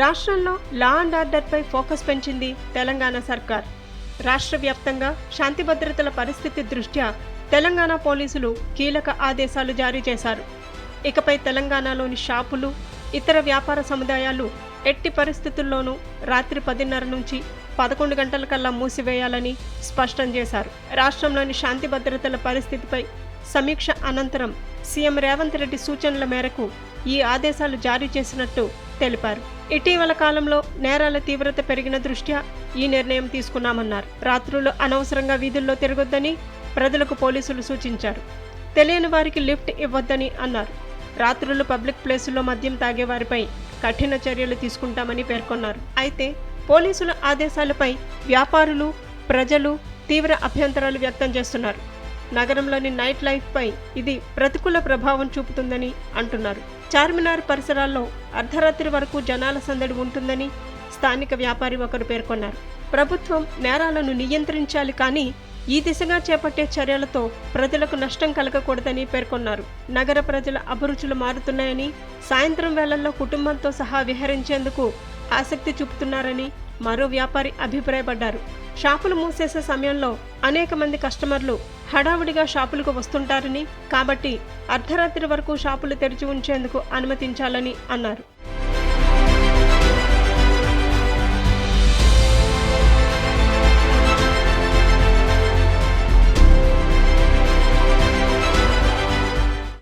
రాష్ట్రంలో law and ఆర్డర్పై focus పెంచింది తెలంగాణ సర్కార్. రాష్ట్ర వ్యాప్తంగా శాంతి భద్రతల పరిస్థితి దృష్ట్యా తెలంగాణ పోలీసులు కీలక ఆదేశాలు జారీ చేశారు. ఇకపై తెలంగాణలోని షాపులు ఇతర వ్యాపార సముదాయాలు ఎట్టి పరిస్థితుల్లోనూ రాత్రి పదిన్నర నుంచి పదకొండు గంటల కల్లా మూసివేయాలని స్పష్టం చేశారు. రాష్ట్రంలోని శాంతి భద్రతల పరిస్థితిపై సమీక్ష అనంతరం సీఎం రేవంత్ రెడ్డి సూచనల మేరకు ఈ ఆదేశాలు జారీ చేసినట్టు తెలిపారు. ఇటీవల కాలంలో నేరాల తీవ్రత పెరిగిన దృష్ట్యా ఈ నిర్ణయం తీసుకున్నామన్నారు. రాత్రులు అనవసరంగా వీధుల్లో తిరగొద్దని ప్రజలకు పోలీసులు సూచించారు. తెలియని వారికి లిఫ్ట్ ఇవ్వొద్దని అన్నారు. రాత్రులు పబ్లిక్ ప్లేసుల్లో మద్యం తాగేవారిపై కఠిన చర్యలు తీసుకుంటామని పేర్కొన్నారు. అయితే పోలీసుల ఆదేశాలపై వ్యాపారులు ప్రజలు తీవ్ర అభ్యంతరాలు వ్యక్తం చేస్తున్నారు. నగరంలోని నైట్ లైఫ్పై ఇది ప్రతికూల ప్రభావం చూపుతుందని అంటున్నారు. చార్మినార్ పరిసరాల్లో అర్ధరాత్రి వరకు జనాల సందడి ఉంటుందని స్థానిక వ్యాపారి ఒకరు పేర్కొన్నారు. ప్రభుత్వం నేరాలను నియంత్రించాలి కానీ ఈ దిశగా చేపట్టే చర్యలతో ప్రజలకు నష్టం కలగకూడదని పేర్కొన్నారు. నగర ప్రజల అభిరుచులు మారుతున్నాయని సాయంత్రం వేళల్లో కుటుంబంతో సహా విహరించేందుకు ఆసక్తి చూపుతున్నారని మరో వ్యాపారి అభిప్రాయపడ్డారు. షాపులు మూసేసే సమయంలో అనేక మంది కస్టమర్లు హడావుడిగా షాపులకు వస్తుంటారని కాబట్టి అర్ధరాత్రి వరకు షాపులు తెరిచి ఉంచేందుకు అనుమతించాలని అన్నారు.